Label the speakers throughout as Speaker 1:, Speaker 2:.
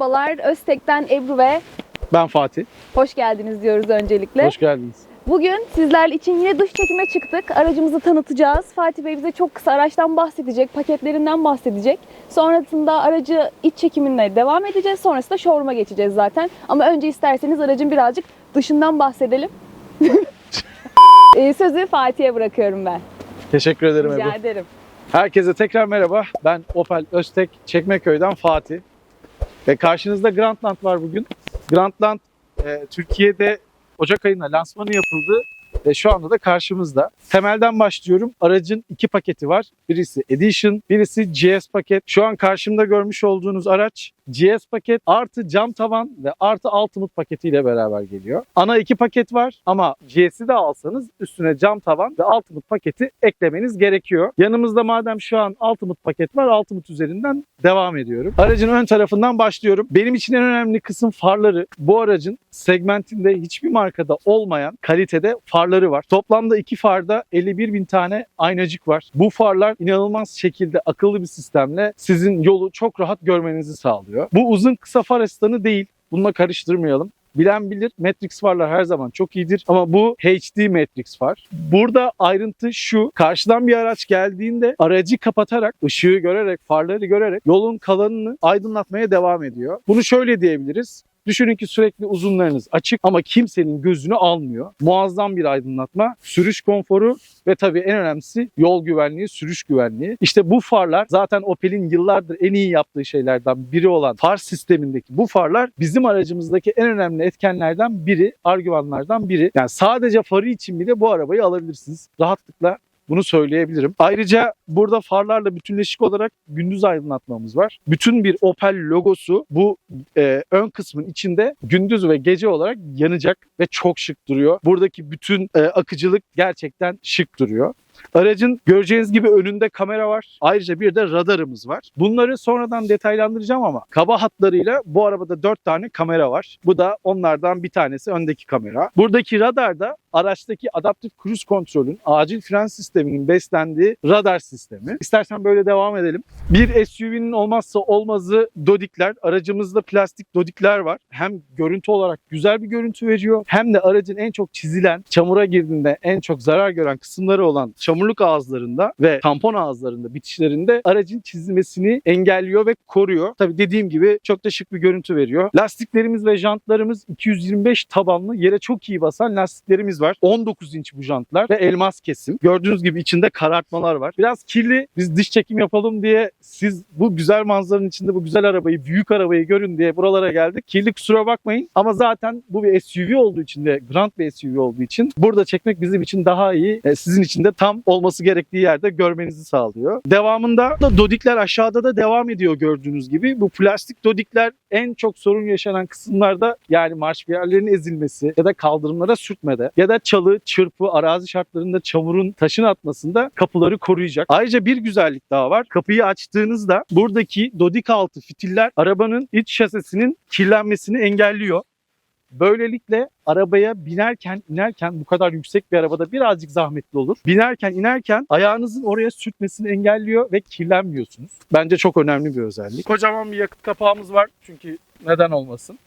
Speaker 1: Merhabalar, Öztek'ten Ebru ve
Speaker 2: Ben Fatih.
Speaker 1: hoş geldiniz diyoruz öncelikle.
Speaker 2: Hoş geldiniz.
Speaker 1: Bugün sizler için yine dış çekime çıktık. Aracımızı tanıtacağız. Fatih Bey bize çok kısa araçtan bahsedecek, paketlerinden bahsedecek. Sonrasında aracı iç çekimine devam edeceğiz. Sonrasında showroom'a geçeceğiz zaten. Ama önce isterseniz aracın birazcık dışından bahsedelim. Ee, Sözü Fatih'e bırakıyorum ben.
Speaker 2: Teşekkür ederim
Speaker 1: Rica
Speaker 2: Ebru.
Speaker 1: ederim.
Speaker 2: Herkese tekrar merhaba. Ben Opel Öztek Çekmeköy'den Fatih. Ve karşınızda Grandland var bugün. Grandland e, Türkiye'de Ocak ayında lansmanı yapıldı ve şu anda da karşımızda. Temelden başlıyorum. Aracın iki paketi var. Birisi Edition, birisi GS paket. Şu an karşımda görmüş olduğunuz araç GS paket artı cam tavan ve artı Ultimate paketiyle beraber geliyor. Ana iki paket var ama GS'i de alsanız üstüne cam tavan ve Ultimate paketi eklemeniz gerekiyor. Yanımızda madem şu an Ultimate paket var Ultimate üzerinden devam ediyorum. Aracın ön tarafından başlıyorum. Benim için en önemli kısım farları. Bu aracın segmentinde hiçbir markada olmayan kalitede farları var. Toplamda iki farda 51 bin tane aynacık var. Bu farlar inanılmaz şekilde akıllı bir sistemle sizin yolu çok rahat görmenizi sağlıyor. Bu uzun kısa far asistanı değil. Bununla karıştırmayalım. Bilen bilir Matrix farlar her zaman çok iyidir ama bu HD Matrix far. Burada ayrıntı şu. Karşıdan bir araç geldiğinde aracı kapatarak, ışığı görerek, farları görerek yolun kalanını aydınlatmaya devam ediyor. Bunu şöyle diyebiliriz. Düşünün ki sürekli uzunlarınız açık ama kimsenin gözünü almıyor. Muazzam bir aydınlatma, sürüş konforu ve tabii en önemlisi yol güvenliği, sürüş güvenliği. İşte bu farlar zaten Opel'in yıllardır en iyi yaptığı şeylerden biri olan far sistemindeki bu farlar bizim aracımızdaki en önemli etkenlerden biri, argümanlardan biri. Yani sadece farı için bile bu arabayı alabilirsiniz. Rahatlıkla bunu söyleyebilirim. Ayrıca burada farlarla bütünleşik olarak gündüz aydınlatmamız var. Bütün bir Opel logosu bu e, ön kısmın içinde gündüz ve gece olarak yanacak ve çok şık duruyor. Buradaki bütün e, akıcılık gerçekten şık duruyor. Aracın göreceğiniz gibi önünde kamera var. Ayrıca bir de radarımız var. Bunları sonradan detaylandıracağım ama kaba hatlarıyla bu arabada 4 tane kamera var. Bu da onlardan bir tanesi öndeki kamera. Buradaki radarda araçtaki adaptif cruise kontrolün acil fren sisteminin beslendiği radar sistemi. İstersen böyle devam edelim. Bir SUV'nin olmazsa olmazı dodikler. Aracımızda plastik dodikler var. Hem görüntü olarak güzel bir görüntü veriyor hem de aracın en çok çizilen, çamura girdiğinde en çok zarar gören kısımları olan çamurluk ağızlarında ve tampon ağızlarında bitişlerinde aracın çizilmesini engelliyor ve koruyor. Tabii dediğim gibi çok da şık bir görüntü veriyor. Lastiklerimiz ve jantlarımız 225 tabanlı yere çok iyi basan lastiklerimiz var. 19 inç bu jantlar ve elmas kesim. Gördüğünüz gibi içinde karartmalar var. Biraz kirli. Biz dış çekim yapalım diye siz bu güzel manzaranın içinde bu güzel arabayı, büyük arabayı görün diye buralara geldik. Kirli kusura bakmayın ama zaten bu bir SUV olduğu için de Grand bir SUV olduğu için burada çekmek bizim için daha iyi. E, Sizin için de tam olması gerektiği yerde görmenizi sağlıyor. Devamında da dodikler aşağıda da devam ediyor gördüğünüz gibi. Bu plastik dodikler en çok sorun yaşanan kısımlarda yani marşpiyerlerin ezilmesi ya da kaldırımlara sürtmede ya da çalı, çırpı, arazi şartlarında çamurun taşın atmasında kapıları koruyacak. Ayrıca bir güzellik daha var. Kapıyı açtığınızda buradaki dodik altı fitiller arabanın iç şasisinin kirlenmesini engelliyor. Böylelikle arabaya binerken inerken bu kadar yüksek bir arabada birazcık zahmetli olur. Binerken inerken ayağınızın oraya sürtmesini engelliyor ve kirlenmiyorsunuz. Bence çok önemli bir özellik. Kocaman bir yakıt kapağımız var çünkü neden olmasın.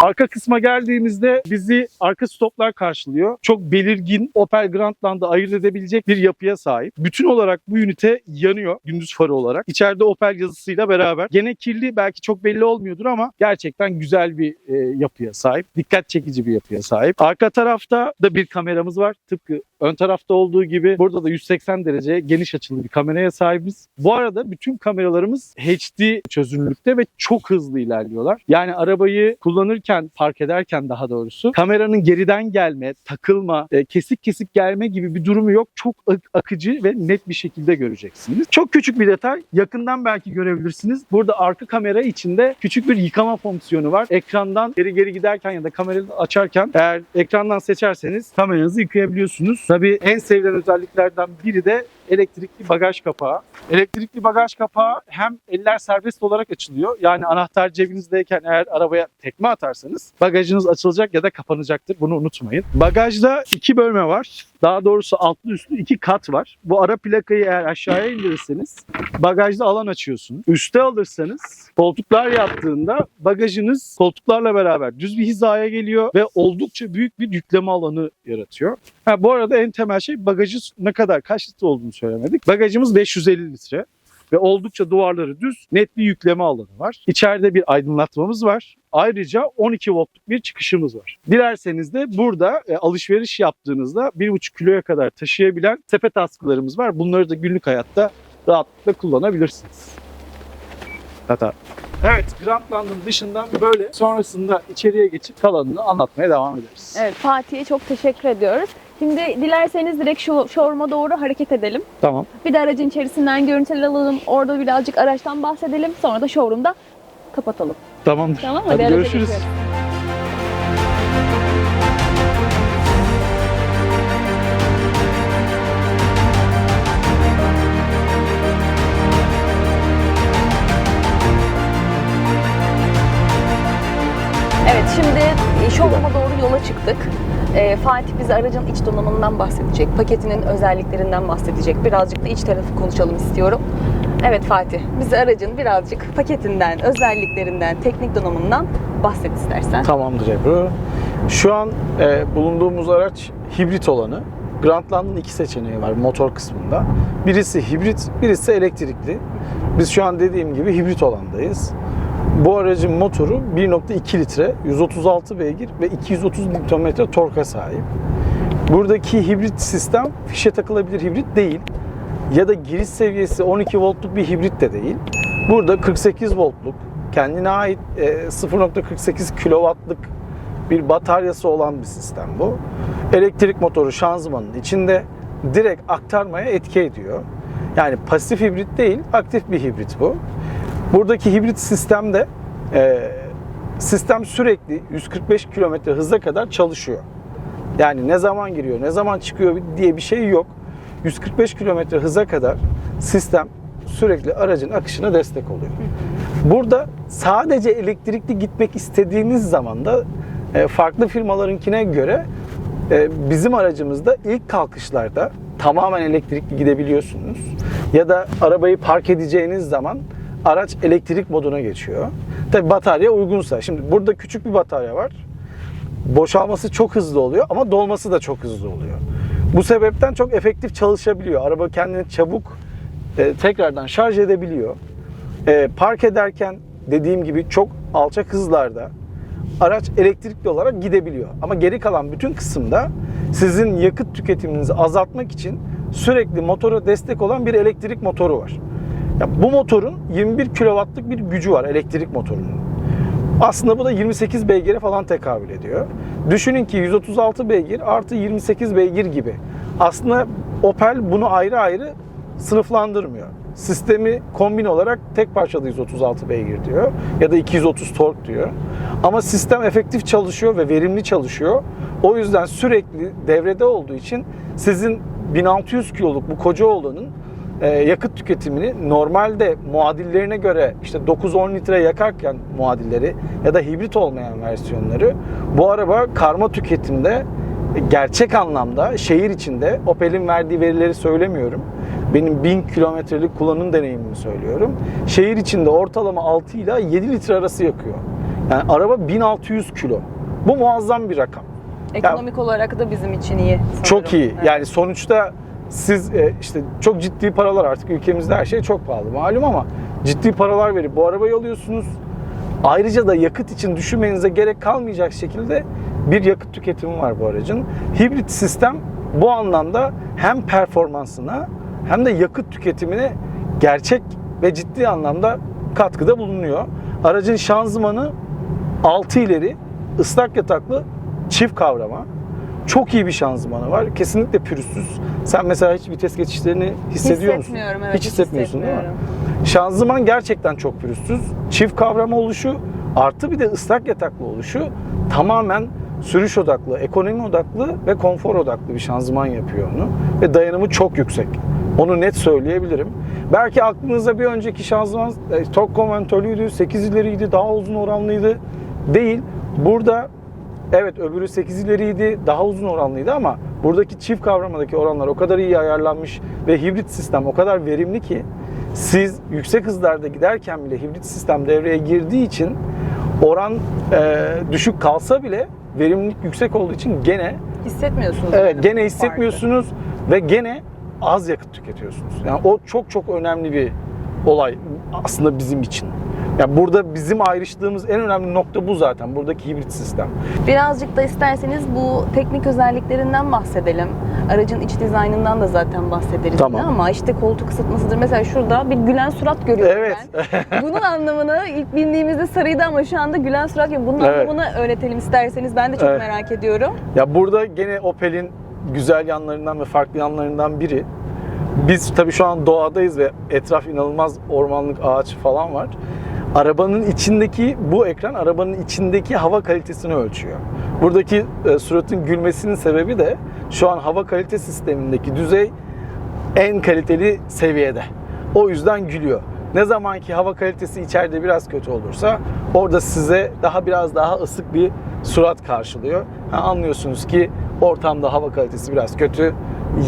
Speaker 2: Arka kısma geldiğimizde bizi arka stoplar karşılıyor. Çok belirgin Opel Grandland'ı ayırt edebilecek bir yapıya sahip. Bütün olarak bu ünite yanıyor gündüz farı olarak. İçeride Opel yazısıyla beraber. Gene kirli belki çok belli olmuyordur ama gerçekten güzel bir e, yapıya sahip. Dikkat çekici bir yapıya sahip. Arka tarafta da bir kameramız var. Tıpkı ön tarafta olduğu gibi burada da 180 derece geniş açılı bir kameraya sahibiz. Bu arada bütün kameralarımız HD çözünürlükte ve çok hızlı ilerliyorlar. Yani arabayı kullanırken, park ederken daha doğrusu kameranın geriden gelme, takılma, e, kesik kesik gelme gibi bir durumu yok. Çok ak- akıcı ve net bir şekilde göreceksiniz. Çok küçük bir detay. Yakından belki görebilirsiniz. Burada arka kamera içinde küçük bir yıkama fonksiyonu var. Ekrandan geri geri giderken ya da kamerayı açarken eğer ekrandan seçerseniz kameranızı yıkayabiliyorsunuz. Tabii en sevilen özelliklerden biri de elektrikli bagaj kapağı. Elektrikli bagaj kapağı hem eller serbest olarak açılıyor. Yani anahtar cebinizdeyken eğer arabaya tekme atarsanız bagajınız açılacak ya da kapanacaktır. Bunu unutmayın. Bagajda iki bölme var.
Speaker 3: Daha doğrusu altlı üstlü iki kat var. Bu ara plakayı eğer aşağıya indirirseniz bagajda alan açıyorsunuz. Üste alırsanız koltuklar yaptığında bagajınız koltuklarla beraber düz bir hizaya geliyor ve oldukça büyük bir yükleme alanı yaratıyor. Ha, bu arada en temel şey bagajı ne kadar kaç litre olduğunu söylemedik. Bagajımız 550 litre ve oldukça duvarları düz, net bir yükleme alanı var. İçeride bir aydınlatmamız var. Ayrıca 12 voltluk bir çıkışımız var. Dilerseniz de burada e, alışveriş yaptığınızda 1,5 kiloya kadar taşıyabilen sepet askılarımız var. Bunları da günlük hayatta rahatlıkla kullanabilirsiniz. Hata. Evet, Grandland'ın dışından böyle sonrasında içeriye geçip kalanını anlatmaya devam ederiz.
Speaker 1: Evet Fatih'e çok teşekkür ediyoruz. Şimdi dilerseniz direkt şu showroom'a doğru hareket edelim.
Speaker 3: Tamam.
Speaker 1: Bir de aracın içerisinden görüntüler alalım. Orada birazcık araçtan bahsedelim. Sonra da showroom'da kapatalım.
Speaker 3: Tamamdır.
Speaker 1: Tamam mı?
Speaker 3: Hadi
Speaker 1: araca
Speaker 3: görüşürüz.
Speaker 1: geçiyoruz. Evet şimdi showroom'a doğru yola çıktık. Ee, Fatih bize aracın iç donanımından bahsedecek, paketinin özelliklerinden bahsedecek. Birazcık da iç tarafı konuşalım istiyorum. Evet Fatih, bize aracın birazcık paketinden, özelliklerinden, teknik donanımından bahset istersen.
Speaker 2: Tamamdır Ebru. Şu an e, bulunduğumuz araç hibrit olanı. Grandland'ın iki seçeneği var motor kısmında. Birisi hibrit, birisi elektrikli. Biz şu an dediğim gibi hibrit olandayız. Bu aracın motoru 1.2 litre, 136 beygir ve 230 Nm torka sahip. Buradaki hibrit sistem fişe takılabilir hibrit değil. Ya da giriş seviyesi 12 voltluk bir hibrit de değil. Burada 48 voltluk kendine ait e, 0.48 kW'lık bir bataryası olan bir sistem bu. Elektrik motoru şanzımanın içinde direkt aktarmaya etki ediyor. Yani pasif hibrit değil, aktif bir hibrit bu. Buradaki hibrit sistemde e, sistem sürekli 145 km hıza kadar çalışıyor. Yani ne zaman giriyor, ne zaman çıkıyor diye bir şey yok. 145 km hıza kadar sistem sürekli aracın akışına destek oluyor. Burada sadece elektrikli gitmek istediğiniz zaman da e, farklı firmalarınkine göre e, bizim aracımızda ilk kalkışlarda tamamen elektrikli gidebiliyorsunuz. Ya da arabayı park edeceğiniz zaman araç elektrik moduna geçiyor. Tabi batarya uygunsa. Şimdi burada küçük bir batarya var boşalması çok hızlı oluyor ama dolması da çok hızlı oluyor. Bu sebepten çok efektif çalışabiliyor. Araba kendini çabuk e, tekrardan şarj edebiliyor. E, park ederken dediğim gibi çok alçak hızlarda araç elektrikli olarak gidebiliyor. Ama geri kalan bütün kısımda sizin yakıt tüketiminizi azaltmak için sürekli motora destek olan bir elektrik motoru var. Ya bu motorun 21 kW'lık bir gücü var elektrik motorunun. Aslında bu da 28 beygire falan tekabül ediyor. Düşünün ki 136 beygir artı 28 beygir gibi. Aslında Opel bunu ayrı ayrı sınıflandırmıyor. Sistemi kombin olarak tek parçada 136 beygir diyor ya da 230 tork diyor. Ama sistem efektif çalışıyor ve verimli çalışıyor. O yüzden sürekli devrede olduğu için sizin 1600 kiloluk bu koca oğlanın e, yakıt tüketimini normalde muadillerine göre işte 9-10 litre yakarken muadilleri ya da hibrit olmayan versiyonları bu araba karma tüketimde gerçek anlamda şehir içinde Opel'in verdiği verileri söylemiyorum. Benim 1000 kilometrelik kullanım deneyimimi söylüyorum. Şehir içinde ortalama 6 ile 7 litre arası yakıyor. Yani araba 1600 kilo. Bu muazzam bir rakam.
Speaker 1: Ekonomik olarak da bizim için iyi. sanırım.
Speaker 2: Çok iyi.
Speaker 1: Evet.
Speaker 2: Yani sonuçta siz e, işte çok ciddi paralar artık ülkemizde her şey çok pahalı malum ama ciddi paralar verip bu arabayı alıyorsunuz. Ayrıca da yakıt için düşünmenize gerek kalmayacak şekilde bir yakıt tüketimi var bu aracın. Hibrit sistem bu anlamda hem performansına hem de yakıt tüketimine gerçek ve ciddi anlamda katkıda bulunuyor. Aracın şanzımanı 6 ileri ıslak yataklı çift kavrama. Çok iyi bir şanzımanı var. Kesinlikle pürüzsüz. Sen mesela hiç vites geçişlerini hissediyor musun?
Speaker 1: Hissetmiyorum, evet,
Speaker 2: hiç hissetmiyorsun değil mi? Şanzıman gerçekten çok pürüzsüz. Çift kavrama oluşu artı bir de ıslak yataklı oluşu tamamen sürüş odaklı, ekonomi odaklı ve konfor odaklı bir şanzıman yapıyor onu. Ve dayanımı çok yüksek. Onu net söyleyebilirim. Belki aklınıza bir önceki şanzıman e, tok konventörlüydü, 8 ileriydi, daha uzun oranlıydı. Değil. Burada Evet öbürü 8 ileriydi, daha uzun oranlıydı ama buradaki çift kavramadaki oranlar o kadar iyi ayarlanmış ve hibrit sistem o kadar verimli ki siz yüksek hızlarda giderken bile hibrit sistem devreye girdiği için oran e, düşük kalsa bile verimlilik yüksek olduğu için gene
Speaker 1: Hissetmiyorsunuz.
Speaker 2: evet
Speaker 1: yani
Speaker 2: gene
Speaker 1: farkı.
Speaker 2: hissetmiyorsunuz ve gene az yakıt tüketiyorsunuz. Yani o çok çok önemli bir olay aslında bizim için. Yani burada bizim ayrıştığımız en önemli nokta bu zaten. Buradaki hibrit sistem.
Speaker 1: Birazcık da isterseniz bu teknik özelliklerinden bahsedelim. Aracın iç dizaynından da zaten bahsederiz
Speaker 2: Tamam.
Speaker 1: ama işte koltuk ısıtmasıdır. Mesela şurada bir gülen surat görüyorum
Speaker 2: Evet.
Speaker 1: ben. Bunun anlamını ilk bindiğimizde sarıydı ama şu anda gülen surat yok. Bunun
Speaker 2: Evet.
Speaker 1: anlamını öğretelim isterseniz. Ben de çok
Speaker 2: Evet.
Speaker 1: merak ediyorum.
Speaker 2: Ya burada gene Opel'in güzel yanlarından ve farklı yanlarından biri. Biz tabii şu an doğadayız ve etraf inanılmaz ormanlık ağaç falan var. Arabanın içindeki bu ekran arabanın içindeki hava kalitesini ölçüyor. Buradaki e, suratın gülmesinin sebebi de şu an hava kalite sistemindeki düzey en kaliteli seviyede. O yüzden gülüyor. Ne zaman ki hava kalitesi içeride biraz kötü olursa orada size daha biraz daha ısık bir surat karşılıyor. Ha, anlıyorsunuz ki ortamda hava kalitesi biraz kötü.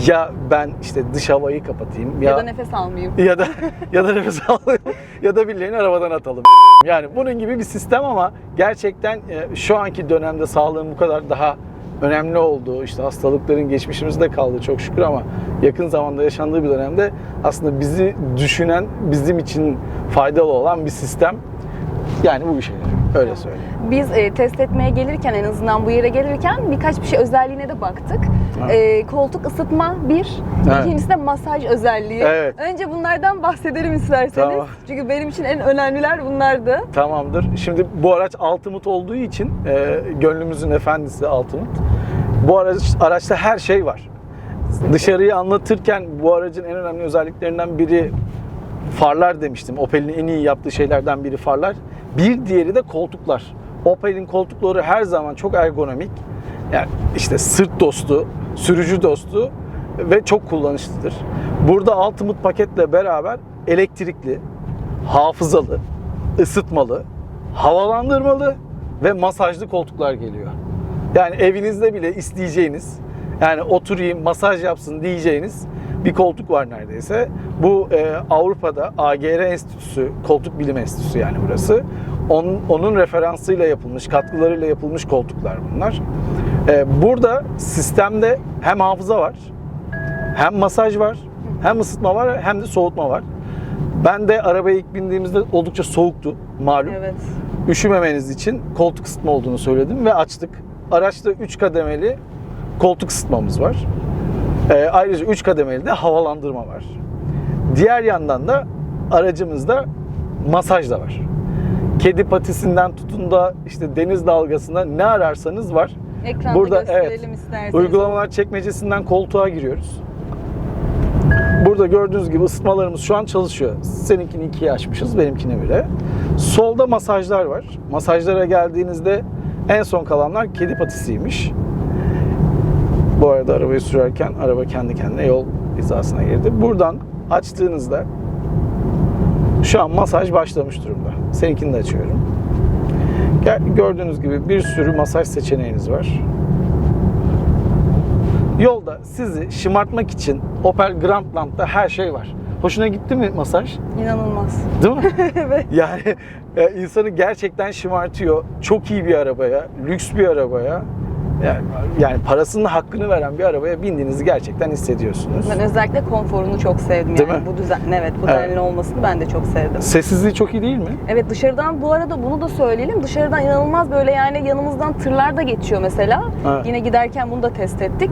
Speaker 2: Ya ben işte dış havayı kapatayım
Speaker 1: Ya,
Speaker 2: ya
Speaker 1: da nefes almayayım.
Speaker 2: ya da ya da nefes alayım ya da birilerini arabadan atalım. Yani bunun gibi bir sistem ama gerçekten e, şu anki dönemde sağlığın bu kadar daha önemli olduğu, işte hastalıkların geçmişimizde kaldı çok şükür ama yakın zamanda yaşandığı bir dönemde aslında bizi düşünen, bizim için faydalı olan bir sistem. Yani bu bir şey. Öyle söyleyeyim.
Speaker 1: Biz e, test etmeye gelirken en azından bu yere gelirken birkaç bir şey özelliğine de baktık.
Speaker 2: Evet.
Speaker 1: E, koltuk ısıtma bir,
Speaker 2: Evet.
Speaker 1: ikincisi de masaj özelliği.
Speaker 2: Evet.
Speaker 1: Önce bunlardan bahsedelim isterseniz.
Speaker 2: Tamam.
Speaker 1: Çünkü benim için en önemliler bunlardı.
Speaker 2: Tamamdır. Şimdi bu araç Altimut olduğu için e, gönlümüzün efendisi Altimut. Bu araç, araçta her şey var. Dışarıyı anlatırken bu aracın en önemli özelliklerinden biri farlar demiştim. Opel'in en iyi yaptığı şeylerden biri farlar. Bir diğeri de koltuklar. Opel'in koltukları her zaman çok ergonomik. Yani işte sırt dostu, sürücü dostu ve çok kullanışlıdır. Burada Ultimate paketle beraber elektrikli, hafızalı, ısıtmalı, havalandırmalı ve masajlı koltuklar geliyor. Yani evinizde bile isteyeceğiniz, yani oturayım masaj yapsın diyeceğiniz bir koltuk var neredeyse. Bu e, Avrupa'da AGR Enstitüsü, Koltuk Bilim Enstitüsü yani burası. Onun, onun referansıyla yapılmış, katkılarıyla yapılmış koltuklar bunlar. E, burada sistemde hem hafıza var, hem masaj var, hem ısıtma var, hem de soğutma var. Ben de arabaya ilk bindiğimizde oldukça soğuktu malum.
Speaker 1: Evet.
Speaker 2: Üşümemeniz için koltuk ısıtma olduğunu söyledim ve açtık. Araçta 3 kademeli koltuk ısıtmamız var. Ee, ayrıca 3 kademeli de havalandırma var. Diğer yandan da aracımızda masaj da var. Kedi patisinden tutun da işte deniz dalgasına ne ararsanız var.
Speaker 1: Ekranda
Speaker 2: Burada,
Speaker 1: gösterelim
Speaker 2: evet.
Speaker 1: isterseniz.
Speaker 2: Uygulamalar çekmecesinden koltuğa giriyoruz. Burada gördüğünüz gibi ısıtmalarımız şu an çalışıyor. Seninkini ikiye açmışız, benimkini bile. Solda masajlar var. Masajlara geldiğinizde en son kalanlar kedi patisiymiş. Bu arada arabayı sürerken araba kendi kendine yol hizasına girdi. Buradan açtığınızda şu an masaj başlamış durumda. Seninkini de açıyorum. Gördüğünüz gibi bir sürü masaj seçeneğiniz var. Yolda sizi şımartmak için Opel Grandland'da her şey var. Hoşuna gitti mi masaj?
Speaker 1: İnanılmaz.
Speaker 2: Değil mi?
Speaker 1: evet.
Speaker 2: Yani e, insanı gerçekten şımartıyor. Çok iyi bir arabaya, lüks bir arabaya, yani, yani parasının hakkını veren bir arabaya bindiğinizi gerçekten hissediyorsunuz.
Speaker 1: Ben özellikle konforunu çok sevdim.
Speaker 2: Değil
Speaker 1: yani
Speaker 2: mi?
Speaker 1: bu düzen, evet bu
Speaker 2: Evet.
Speaker 1: denli olmasını ben de çok sevdim.
Speaker 2: Sessizliği çok iyi değil mi?
Speaker 1: Evet dışarıdan bu arada bunu da söyleyelim. Dışarıdan inanılmaz böyle yani yanımızdan tırlar da geçiyor mesela.
Speaker 2: Evet.
Speaker 1: Yine giderken bunu da test ettik.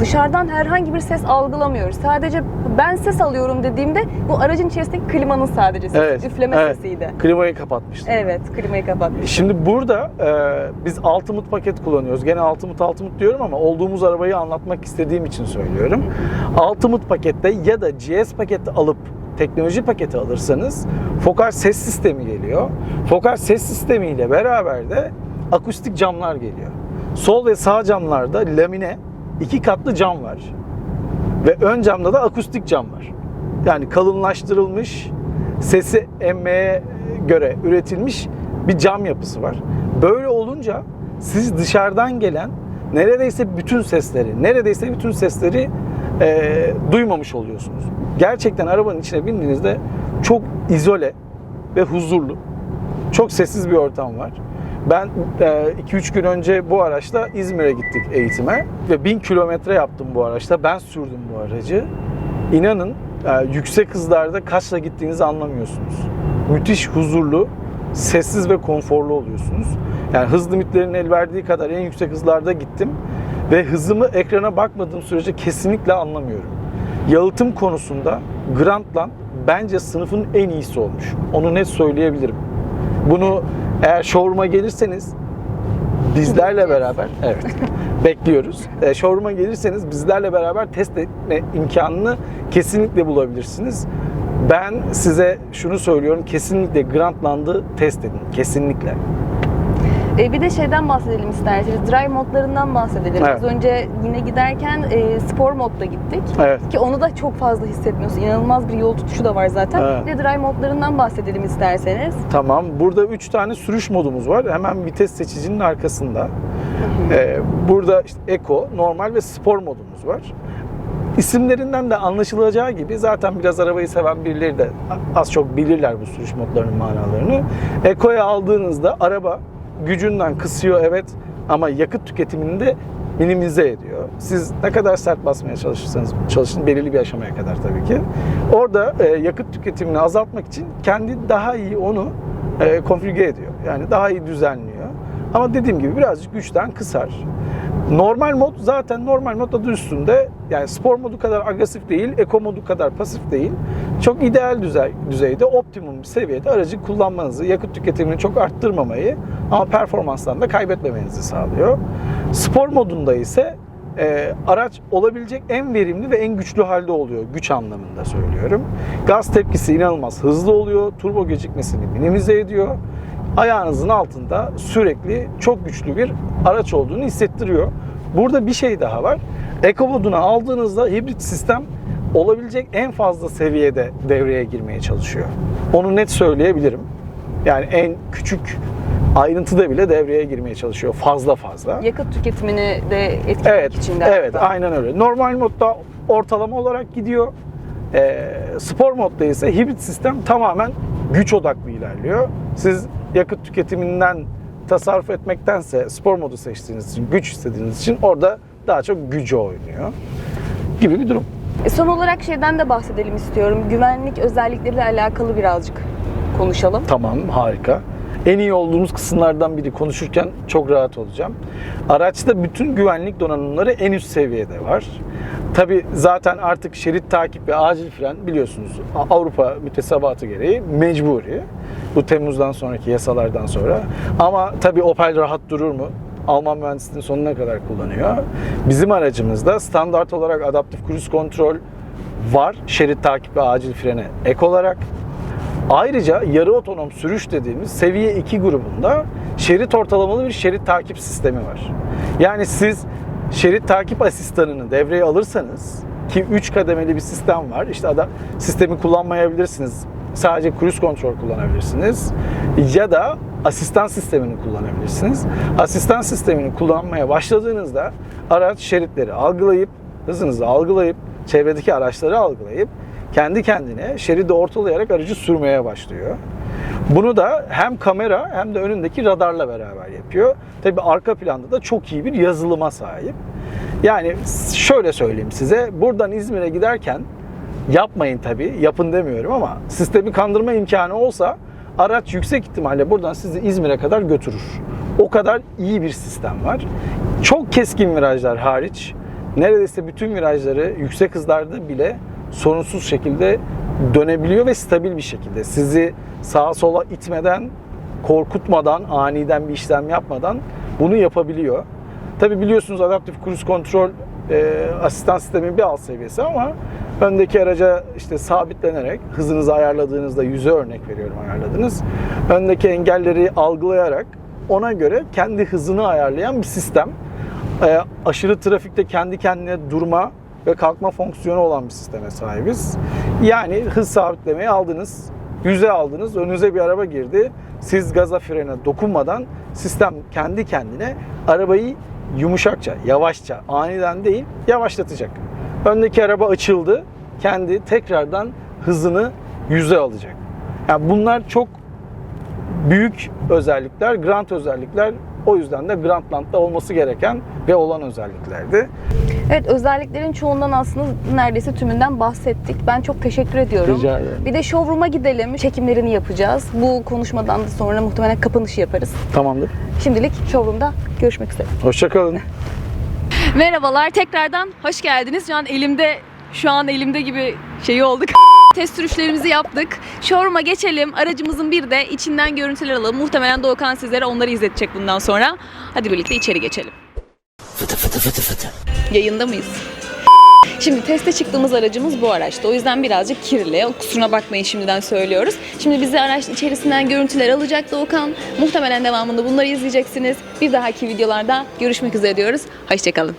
Speaker 1: Dışarıdan herhangi bir ses algılamıyoruz. Sadece ben ses alıyorum dediğimde bu aracın içerisindeki klimanın sadece sesi,
Speaker 2: Evet,
Speaker 1: üfleme
Speaker 2: evet.
Speaker 1: sesiydi.
Speaker 2: Klimayı kapatmıştım.
Speaker 1: Evet, klimayı kapatmış.
Speaker 2: Şimdi burada e, biz Ultimate paket kullanıyoruz. Gene Ultimate Ultimate diyorum ama olduğumuz arabayı anlatmak istediğim için söylüyorum. Ultimate pakette ya da GS paketi alıp teknoloji paketi alırsanız Fokar ses sistemi geliyor. Fokar ses sistemiyle beraber de akustik camlar geliyor. Sol ve sağ camlarda lamine iki katlı cam var. Ve ön camda da akustik cam var. Yani kalınlaştırılmış, sesi emmeye göre üretilmiş bir cam yapısı var. Böyle olunca siz dışarıdan gelen neredeyse bütün sesleri, neredeyse bütün sesleri e, duymamış oluyorsunuz. Gerçekten arabanın içine bindiğinizde çok izole ve huzurlu, çok sessiz bir ortam var. Ben 2-3 gün önce bu araçla İzmir'e gittik eğitime ve 1000 kilometre yaptım bu araçla. Ben sürdüm bu aracı. İnanın e, yüksek hızlarda kaçla gittiğinizi anlamıyorsunuz. Müthiş huzurlu, sessiz ve konforlu oluyorsunuz. Yani hız limitlerinin el verdiği kadar en yüksek hızlarda gittim ve hızımı ekrana bakmadığım sürece kesinlikle anlamıyorum. Yalıtım konusunda Grandland bence sınıfın en iyisi olmuş. Onu net söyleyebilirim. Bunu eğer showroom'a gelirseniz bizlerle beraber evet bekliyoruz. E, showroom'a gelirseniz bizlerle beraber test etme imkanını kesinlikle bulabilirsiniz. Ben size şunu söylüyorum. Kesinlikle Grandland'ı test edin. Kesinlikle.
Speaker 1: E, bir de şeyden bahsedelim isterseniz. Drive modlarından bahsedelim.
Speaker 2: Evet.
Speaker 1: Az önce yine giderken e, spor modda gittik.
Speaker 2: Evet.
Speaker 1: Ki onu da çok fazla hissetmiyorsun. İnanılmaz bir yol tutuşu da var zaten.
Speaker 2: Evet.
Speaker 1: Bir de drive modlarından bahsedelim isterseniz.
Speaker 2: Tamam. Burada 3 tane sürüş modumuz var. Hemen vites seçicinin arkasında. Ee, burada işte Eco, normal ve spor modumuz var. İsimlerinden de anlaşılacağı gibi zaten biraz arabayı seven birileri de az çok bilirler bu sürüş modlarının manalarını. Eco'ya aldığınızda araba gücünden kısıyor evet ama yakıt tüketimini de minimize ediyor. Siz ne kadar sert basmaya çalışırsanız çalışın belirli bir aşamaya kadar tabii ki. Orada e, yakıt tüketimini azaltmak için kendi daha iyi onu e, konfigüre ediyor. Yani daha iyi düzenliyor. Ama dediğim gibi birazcık güçten kısar. Normal mod zaten normal mod adı üstünde. Yani spor modu kadar agresif değil, eko modu kadar pasif değil. Çok ideal düzey, düzeyde, optimum bir seviyede aracı kullanmanızı, yakıt tüketimini çok arttırmamayı ama performanstan da kaybetmemenizi sağlıyor. Spor modunda ise e, araç olabilecek en verimli ve en güçlü halde oluyor. Güç anlamında söylüyorum. Gaz tepkisi inanılmaz hızlı oluyor. Turbo gecikmesini minimize ediyor. Ayağınızın altında sürekli çok güçlü bir araç olduğunu hissettiriyor. Burada bir şey daha var. Eco modunu aldığınızda hibrit sistem olabilecek en fazla seviyede devreye girmeye çalışıyor. Onu net söyleyebilirim. Yani en küçük ayrıntıda bile devreye girmeye çalışıyor fazla fazla.
Speaker 1: Yakıt tüketimini de etkilemek
Speaker 2: Evet,
Speaker 1: için de.
Speaker 2: evet
Speaker 1: hatta.
Speaker 2: aynen öyle. Normal modda ortalama olarak gidiyor. Ee, spor modda ise hibrit sistem tamamen güç odaklı ilerliyor. Siz yakıt tüketiminden tasarruf etmektense spor modu seçtiğiniz için, güç istediğiniz için orada daha çok gücü oynuyor gibi bir durum.
Speaker 1: E, son olarak şeyden de bahsedelim istiyorum. Güvenlik özellikleriyle alakalı birazcık konuşalım.
Speaker 2: Tamam, harika. En iyi olduğumuz kısımlardan biri konuşurken çok rahat olacağım. Araçta bütün güvenlik donanımları en üst seviyede var. Tabi zaten artık şerit takip ve acil fren biliyorsunuz Avrupa mütesabatı gereği mecburi. Bu Temmuz'dan sonraki yasalardan sonra. Ama tabi Opel rahat durur mu? Alman mühendisliğinin sonuna kadar kullanıyor. Bizim aracımızda standart olarak adaptif cruise kontrol var. Şerit takip ve acil frene ek olarak. Ayrıca yarı otonom sürüş dediğimiz seviye 2 grubunda şerit ortalamalı bir şerit takip sistemi var. Yani siz şerit takip asistanını devreye alırsanız ki 3 kademeli bir sistem var. İşte adam sistemi kullanmayabilirsiniz. Sadece cruise kontrol kullanabilirsiniz. Ya da asistan sistemini kullanabilirsiniz. Asistan sistemini kullanmaya başladığınızda araç şeritleri algılayıp, hızınızı algılayıp, çevredeki araçları algılayıp kendi kendine şeridi ortalayarak aracı sürmeye başlıyor. Bunu da hem kamera hem de önündeki radarla beraber yapıyor. Tabi arka planda da çok iyi bir yazılıma sahip. Yani şöyle söyleyeyim size, buradan İzmir'e giderken yapmayın tabi, yapın demiyorum ama sistemi kandırma imkanı olsa araç yüksek ihtimalle buradan sizi İzmir'e kadar götürür. O kadar iyi bir sistem var. Çok keskin virajlar hariç neredeyse bütün virajları yüksek hızlarda bile sorunsuz şekilde dönebiliyor ve stabil bir şekilde. Sizi sağa sola itmeden, korkutmadan, aniden bir işlem yapmadan bunu yapabiliyor. Tabi biliyorsunuz adaptif cruise kontrol e, asistan sistemin bir alt seviyesi ama öndeki araca işte sabitlenerek hızınızı ayarladığınızda yüze örnek veriyorum ayarladınız. Öndeki engelleri algılayarak ona göre kendi hızını ayarlayan bir sistem. E, aşırı trafikte kendi kendine durma ve kalkma fonksiyonu olan bir sisteme sahibiz. Yani hız sabitlemeyi aldınız. yüze aldınız, önünüze bir araba girdi. Siz gaza frene dokunmadan sistem kendi kendine arabayı yumuşakça, yavaşça, aniden değil yavaşlatacak. Öndeki araba açıldı, kendi tekrardan hızını yüze alacak. Yani bunlar çok büyük özellikler, grant özellikler. O yüzden de Grandland'da olması gereken ve olan özelliklerdi.
Speaker 1: Evet özelliklerin çoğundan aslında neredeyse tümünden bahsettik. Ben çok teşekkür ediyorum.
Speaker 2: Rica ederim.
Speaker 1: Bir de showroom'a gidelim. Çekimlerini yapacağız. Bu konuşmadan da sonra muhtemelen kapanışı yaparız.
Speaker 2: Tamamdır.
Speaker 1: Şimdilik showroom'da görüşmek üzere.
Speaker 2: Hoşçakalın.
Speaker 1: Merhabalar tekrardan hoş geldiniz. Şu an elimde şu an elimde gibi şeyi olduk. Test sürüşlerimizi yaptık. Showroom'a geçelim. Aracımızın bir de içinden görüntüler alalım. Muhtemelen Doğukan sizlere onları izletecek bundan sonra. Hadi birlikte içeri geçelim. Yayında mıyız? Şimdi teste çıktığımız aracımız bu araçta. O yüzden birazcık kirli. Kusuruna bakmayın şimdiden söylüyoruz. Şimdi bizi araç içerisinden görüntüler alacak Doğukan. Muhtemelen devamında bunları izleyeceksiniz. Bir dahaki videolarda görüşmek üzere diyoruz. Hoşçakalın.